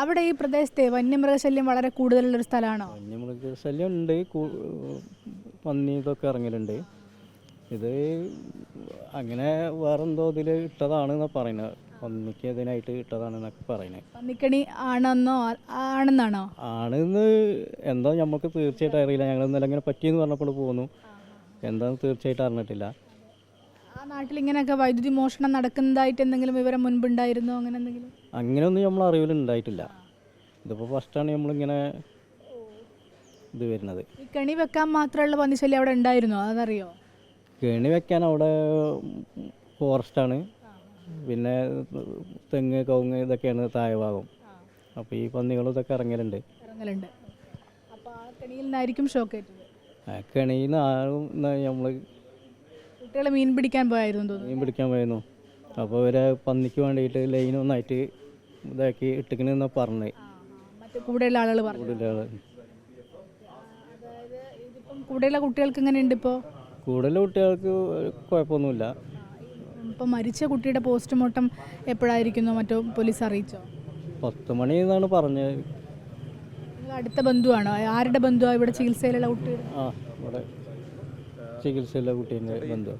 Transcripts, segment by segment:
അവിടെ ഈ പ്രദേശത്തെ വന്യമൃഗശല്യം വളരെ കൂടുതലുള്ള ഒരു സ്ഥലമാണോ? വന്യമൃഗശല്യം ഉണ്ട് പന്നി ഇതൊക്കെ ഇറങ്ങലുണ്ട്. ഇത് അങ്ങനെ വേറെ എന്തോ ഇതിൽ ഇട്ടതാണ് എന്നാണ് പറയുന്നത് പന്നിക്ക് ഇതിനായിട്ട് ഇട്ടതാണെന്നൊക്കെ പറയുന്നത് പന്നിക്കണി ആണെന്നോ ആണെന്നാണോ? ആണെന്ന് എന്തോ നമുക്ക് തീർച്ചയായിട്ടും അറിയില്ല. ഞങ്ങൾ ഇന്നലെ ഇങ്ങനെ പറ്റിയെന്ന് പറഞ്ഞപ്പോൾ പോന്നു. എന്താന്ന് തീർച്ചയായിട്ടും അറിഞ്ഞിട്ടില്ല. ആ നാട്ടിൽ ഇങ്ങനെയൊക്കെ വൈദ്യുതി മോഷണം നടക്കുന്നതായിട്ട് എന്തെങ്കിലും വിവരം മുൻപുണ്ടായിരുന്നോ? അങ്ങനെ എന്തെങ്കിലും? അങ്ങനെയൊന്നും നമ്മൾ അറിവിൽ ഉണ്ടായിട്ടില്ല ഇതിപ്പോൾ ഫസ്റ്റാണ് നമ്മളിങ്ങനെ ഇത് വരുന്നത്. ഈ കെണി വെക്കാൻ മാത്രമുള്ള പന്നിശല്യം അവിടെ ഉണ്ടായിരുന്നോ? അതറിയോ? കെണി വെക്കാൻ അവിടെ ഫോറസ്റ്റാണ് പിന്നെ തെങ്ങ് കവുങ്ങ് ഇതൊക്കെയാണ് താഴ്ഭാഗം അപ്പോൾ ഈ പന്നികളും ഇതൊക്കെ ഇറങ്ങലുണ്ട്. ഇറങ്ങലുണ്ട്. അപ്പോൾ ആ കെണിയിൽ നിന്നായിരിക്കും ഷോക്ക് ഏറ്റത്. ആ കെണിയിൽ നിന്ന് ആളും നമ്മൾ കുട്ടികൾ മീൻ പിടിക്കാൻ പോയായിരുന്നു തോന്നുന്നു. മീൻ പിടിക്കാൻ പോയിരുന്നു. അപ്പോൾ ഇവരെ പന്നിക്ക് വേണ്ടിയിട്ട് ലൈൻ ഒന്നായിട്ട് ഇതാക്കി ഇട്ടിക്കണെന്നാണ് പറഞ്ഞത് മറ്റു കൂടെയുള്ള ആളുകൾ പറഞ്ഞു. അതായത് ഇതിപ്പം കൂടെയുള്ള കുട്ടികൾക്ക് എങ്ങനെയുണ്ട് ഇപ്പോൾ കൂടുതൽ കുട്ടികൾക്ക് കുഴപ്പമൊന്നുമില്ല. ഇപ്പം മരിച്ച കുട്ടിയുടെ പോസ്റ്റ്മോർട്ടം എപ്പോഴായിരിക്കുന്നോ? മറ്റോ പോലീസ് അറിയിച്ചോ? പത്ത് മണി എന്നാണ് പറഞ്ഞത് നിങ്ങൾ അടുത്ത ബന്ധുവാണോ? ആരുടെ ബന്ധുവാണ് ഇവിടെ ചികിത്സയിലുള്ള കുട്ടികൾ? ആ ഇവിടെ. ചികിത്സയുള്ള കുട്ടീന്റെ ബന്ധു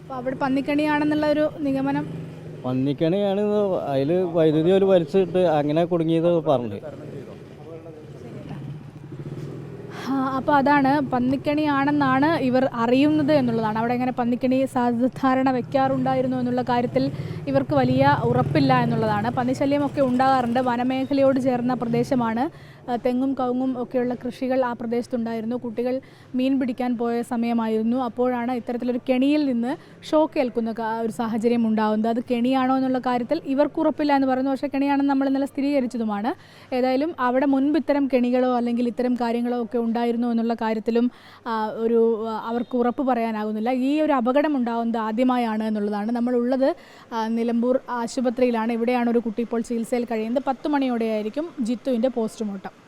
അപ്പോൾ അവിടെ പന്നിക്കണിയാണെന്നുള്ള ഒരു നിഗമനം? പന്നിക്കണിയാണ് അതിൽ വൈദ്യുതി ഒരു വലിച്ചിട്ട് അങ്ങനെ കുടുങ്ങിയത് പറഞ്ഞത് അപ്പോൾ അതാണ് പന്നിക്കണിയാണെന്നാണ് ഇവർ അറിയുന്നത് എന്നുള്ളതാണ്. അവിടെ ഇങ്ങനെ പന്നിക്കണി സാധാരണ വെക്കാറുണ്ടായിരുന്നു എന്നുള്ള കാര്യത്തിൽ ഇവർക്ക് വലിയ ഉറപ്പില്ല എന്നുള്ളതാണ്. പന്നിശല്യമൊക്കെ ഉണ്ടാകാറുണ്ട്. വനമേഖലയോട് ചേർന്ന പ്രദേശമാണ്. തെങ്ങും കവുങ്ങും ഒക്കെയുള്ള കൃഷികൾ ആ പ്രദേശത്തുണ്ടായിരുന്നു. കുട്ടികൾ മീൻ പിടിക്കാൻ പോയ സമയമായിരുന്നു. അപ്പോഴാണ് ഇത്തരത്തിലൊരു കെണിയിൽ നിന്ന് ഷോക്ക് ഏൽക്കുന്ന ഒരു സാഹചര്യം ഉണ്ടാകുന്നത്. അത് കെണിയാണോ എന്നുള്ള കാര്യത്തിൽ ഇവർക്ക് ഉറപ്പില്ല എന്ന് പറയുന്നു. പക്ഷേ കെണിയാണെന്ന് നമ്മൾ ഇന്നലെ സ്ഥിരീകരിച്ചതുമാണ്. ഏതായാലും അവിടെ മുൻപ് ഇത്തരം കെണികളോ അല്ലെങ്കിൽ ഇത്തരം കാര്യങ്ങളോ ഒക്കെ ഉണ്ടായിരുന്നു എന്നുള്ള കാര്യത്തിലും ഒരു അവർക്ക് ഉറപ്പ് പറയാനാകുന്നില്ല. ഈ ഒരു അപകടം ഉണ്ടാകുന്നത് ആദ്യമായാണ് എന്നുള്ളതാണ്. നമ്മളുള്ളത് നിലമ്പൂർ ആശുപത്രിയിലാണ്. ഇവിടെയാണ് ഒരു കുട്ടി ഇപ്പോൾ ചികിത്സയിൽ കഴിയുന്നത്. പത്ത് മണിയോടെയായിരിക്കും ജിത്തുവിന്റെ പോസ്റ്റ്മോർട്ടം.